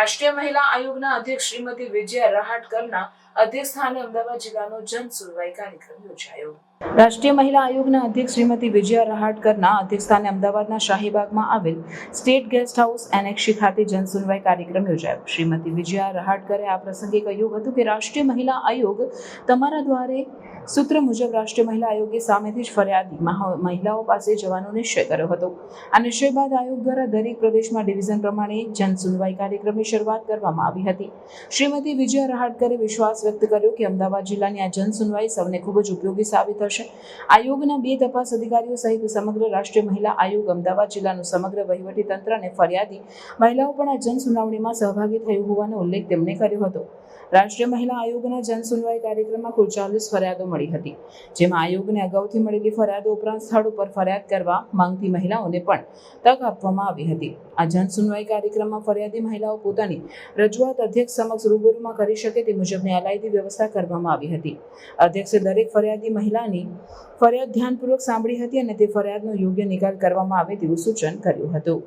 રાષ્ટ્રીય મહિલા આયોગના અધ્યક્ષ શ્રીમતી વિજયા રહાટકરના અધ્યક્ષસ્થાને અમદાવાદ જિલ્લાનો જન સુનવાઈ કાર્યક્રમ યોજાયો. રાષ્ટ્રીય મહિલા આયોગના અધ્યક્ષ શ્રીમતી વિજયા રહાટકરના અધ્યક્ષસ્થાને અમદાવાદના શાહીબાગમાં આવેલ સ્ટેટ ગેસ્ટ હાઉસ એનેક્ષી ખાતે જન કાર્યક્રમ યોજાયો. શ્રીમતી વિજયા રહાટકરે આ પ્રસંગે કહ્યું હતું કે રાષ્ટ્રીય મહિલા આયોગ તમારા દ્વારે સૂત્ર મુજબ રાષ્ટ્રીય મહિલા આયોગે સામેથી જ ફરિયાદી મહિલાઓ પાસે જવાનો નિશ્ચય કર્યો હતો. આ નિશ્ચય બાદ આયોગ દ્વારા દરેક પ્રદેશમાં ડિવિઝન પ્રમાણે જન સુનવાઈ શરૂઆત કરવામાં આવી હતી. શ્રીમતી વિજયા રહાટકરે વિશ્વાસ વ્યક્ત કર્યો કે અમદાવાદ જિલ્લાની આ જનસુનવાઈ સૌને ખૂબ જ ઉપયોગી સાબિત થશે. આયોગના બે તપાસ અધિકારીઓ સહિત સમગ્ર રાષ્ટ્રીય મહિલા આયોગ અમદાવાદ જિલ્લાનું સમગ્ર વહીવટી ફરિયાદી મહિલાઓ પણ આ જનસુનાવણીમાં સહભાગી થયું હોવાનો ઉલ્લેખ તેમણે કર્યો હતો. રાષ્ટ્રીય મહિલા આયોગના જનસુનવાઈ કાર્યક્રમમાં કુલ ચાલીસ ફરિયાદો મળી હતી, જેમાં આયોગને અગાઉથી મળેલી ફરિયાદો ઉપરાંત સ્થળ ઉપર ફરિયાદ કરવા માંગતી મહિલાઓને પણ તક આપવામાં આવી હતી. આ જનસુનવાઈ કાર્યક્રમમાં ફરિયાદી મહિલાઓ પોતાની રજૂઆત અધ્યક્ષ સમક્ષ રૂબરૂમાં કરી શકે તે મુજબની અલાયદી વ્યવસ્થા કરવામાં આવી હતી. અધ્યક્ષે દરેક ફરિયાદી મહિલાની ફરિયાદ ધ્યાનપૂર્વક સાંભળી હતી અને તે ફરિયાદનો યોગ્ય નિકાલ કરવામાં આવે તેવું સૂચન કર્યું હતું.